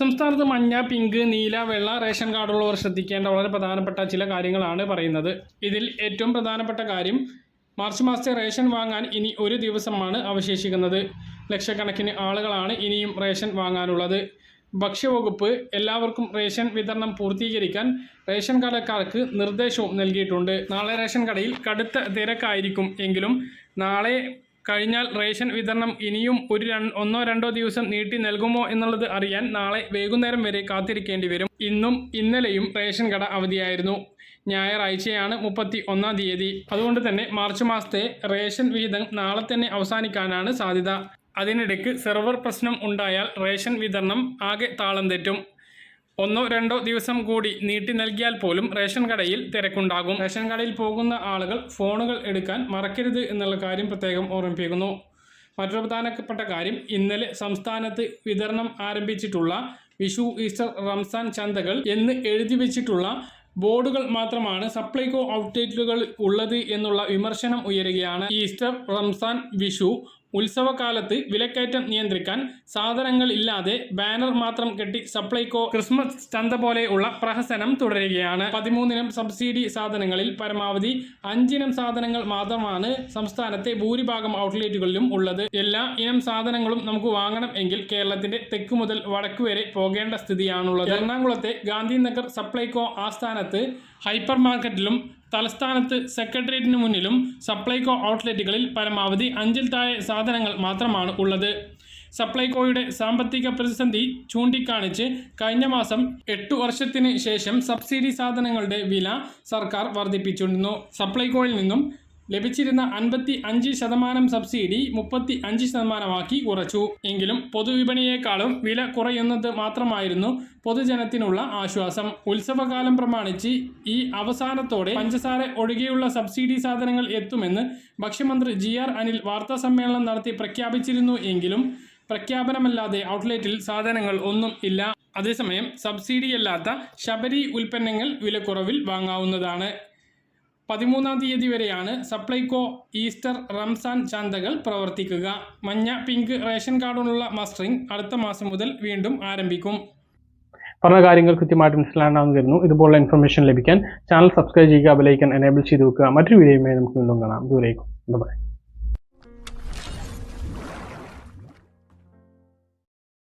സംസ്ഥാനത്ത് മഞ്ഞ പിങ്ക് നീല വെള്ള റേഷൻ കാർഡുള്ളവർ ശ്രദ്ധിക്കേണ്ട വളരെ പ്രധാനപ്പെട്ട ചില കാര്യങ്ങളാണ് പറയുന്നത്. ഇതിൽ ഏറ്റവും പ്രധാനപ്പെട്ട കാര്യം മാർച്ച് മാസത്തെ റേഷൻ വാങ്ങാൻ ഇനി ഒരു ദിവസമാണ് അവശേഷിക്കുന്നത്. ലക്ഷക്കണക്കിന് ആളുകളാണ് ഇനിയും റേഷൻ വാങ്ങാനുള്ളത്. ഭക്ഷ്യവകുപ്പ് എല്ലാവർക്കും റേഷൻ വിതരണം പൂർത്തീകരിക്കാൻ റേഷൻ കടക്കാർക്ക് നിർദ്ദേശവും നൽകിയിട്ടുണ്ട്. നാളെ റേഷൻ കടയിൽ കടുത്ത തിരക്കായിരിക്കും എങ്കിലും നാളെ കഴിഞ്ഞാൽ റേഷൻ വിതരണം ഇനിയും ഒരു ഒന്നോ രണ്ടോ ദിവസം നീട്ടി നൽകുമോ എന്നുള്ളത് അറിയാൻ നാളെ വൈകുന്നേരം വരെ കാത്തിരിക്കേണ്ടി വരും. ഇന്നും ഇന്നലെയും റേഷൻ കട അവധിയായിരുന്നു. ഞായറാഴ്ചയാണ് മുപ്പത്തി ഒന്നാം തീയതി. അതുകൊണ്ട് തന്നെ മാർച്ച് മാസത്തെ റേഷൻ വിഹിതം നാളെ തന്നെ അവസാനിക്കാനാണ് സാധ്യത. അതിനിടയ്ക്ക് സെർവർ പ്രശ്നം ഉണ്ടായാൽ റേഷൻ വിതരണം ആകെ താളം തെറ്റും. ഒന്നോ രണ്ടോ ദിവസം കൂടി നീട്ടി നൽകിയാൽ പോലും റേഷൻ കടയിൽ തിരക്കുണ്ടാകും. റേഷൻ കടയിൽ പോകുന്ന ആളുകൾ ഫോണുകൾ എടുക്കാൻ മറക്കരുത് എന്നുള്ള കാര്യം പ്രത്യേകം ഓർമ്മിപ്പിക്കുന്നു. മറ്റൊരു പ്രധാനപ്പെട്ട കാര്യം ഇന്നലെ സംസ്ഥാനത്ത് വിതരണം ആരംഭിച്ചിട്ടുള്ള വിഷു ഈസ്റ്റർ റംസാൻ ചന്തകൾ എന്ന് എഴുതി വെച്ചിട്ടുള്ള ബോർഡുകൾ മാത്രമാണ് സപ്ലൈകോ ഔട്ട്ലെറ്റുകൾ ഉള്ളത് എന്നുള്ള വിമർശനം ഉയരുകയാണ്. ഈസ്റ്റർ റംസാൻ വിഷു ഉത്സവകാലത്ത് വിലക്കയറ്റം നിയന്ത്രിക്കാൻ സാധനങ്ങൾ ഇല്ലാതെ ബാനർ മാത്രം കെട്ടി സപ്ലൈകോ ക്രിസ്മസ് ചന്ത പോലെയുള്ള പ്രഹസനം തുടരുകയാണ്. പതിമൂന്നിനം സബ്സിഡി സാധനങ്ങളിൽ പരമാവധി അഞ്ചിനം സാധനങ്ങൾ മാത്രമാണ് സംസ്ഥാനത്തെ ഭൂരിഭാഗം ഔട്ട്ലെറ്റുകളിലും ഉള്ളത്. എല്ലാ ഇനം സാധനങ്ങളും നമുക്ക് വാങ്ങണം എങ്കിൽ കേരളത്തിന്റെ തെക്ക് മുതൽ വടക്ക് വരെ പോകേണ്ട സ്ഥിതിയാണുള്ളത്. എറണാകുളത്തെ ഗാന്ധിനഗർ സപ്ലൈകോ ആസ്ഥാനത്ത് ഹൈപ്പർ മാർക്കറ്റിലും തലസ്ഥാനത്ത് സെക്രട്ടേറിയറ്റിന് മുന്നിലും സപ്ലൈകോ ഔട്ട്ലെറ്റുകളിൽ പരമാവധി അഞ്ചിൽ താഴെ സാധനങ്ങൾ മാത്രമാണ് ഉള്ളത്. സപ്ലൈകോയുടെ സാമ്പത്തിക പ്രതിസന്ധി ചൂണ്ടിക്കാണിച്ച് കഴിഞ്ഞ മാസം എട്ടു വർഷത്തിന് ശേഷം സബ്സിഡി സാധനങ്ങളുടെ വില സർക്കാർ വർദ്ധിപ്പിച്ചിരുന്നു. സപ്ലൈകോയിൽ നിന്നും ലഭിച്ചിരുന്ന അൻപത്തി അഞ്ച് ശതമാനം സബ്സിഡി മുപ്പത്തി അഞ്ച് ശതമാനമാക്കി കുറച്ചു എങ്കിലും പൊതുവിപണിയേക്കാളും വില കുറയുന്നത് മാത്രമായിരുന്നു പൊതുജനത്തിനുള്ള ആശ്വാസം. ഉത്സവകാലം പ്രമാണിച്ച് ഈ അവസാനത്തോടെ പഞ്ചസാര ഒഴികെയുള്ള സബ്സിഡി സാധനങ്ങൾ എത്തുമെന്ന് ഭക്ഷ്യമന്ത്രി ജി ആർ അനിൽ വാർത്താ സമ്മേളനം നടത്തി പ്രഖ്യാപിച്ചിരുന്നു എങ്കിലും പ്രഖ്യാപനമല്ലാതെ ഔട്ട്ലെറ്റിൽ സാധനങ്ങൾ ഒന്നും ഇല്ല. അതേസമയം സബ്സിഡിയല്ലാത്ത ശബരി ഉൽപ്പന്നങ്ങൾ വിലക്കുറവിൽ വാങ്ങാവുന്നതാണ്. പതിമൂന്നാം തീയതി വരെയാണ് സപ്ലൈകോ ഈസ്റ്റർ റംസാൻ ചന്തകൾ പ്രവർത്തിക്കുക. മഞ്ഞ പിങ്ക് റേഷൻ കാർഡുള്ള മസ്റ്ററിംഗ് അടുത്ത മാസം മുതൽ വീണ്ടും ആരംഭിക്കും. പറഞ്ഞ കാര്യങ്ങൾ കൃത്യമായിട്ട് മനസ്സിലാണെന്ന് കരുതുന്നു. ഇതുപോലുള്ള ഇൻഫർമേഷൻ ലഭിക്കാൻ ചാനൽ സബ്സ്ക്രൈബ് ചെയ്യുക ബെലൈക്കൻ എനേബിൾ ചെയ്ത് വെക്കുക. മറ്റൊരു വീഡിയോയുമായി നമുക്ക് വീണ്ടും കാണാം. ദൂരേക്കും ബൈ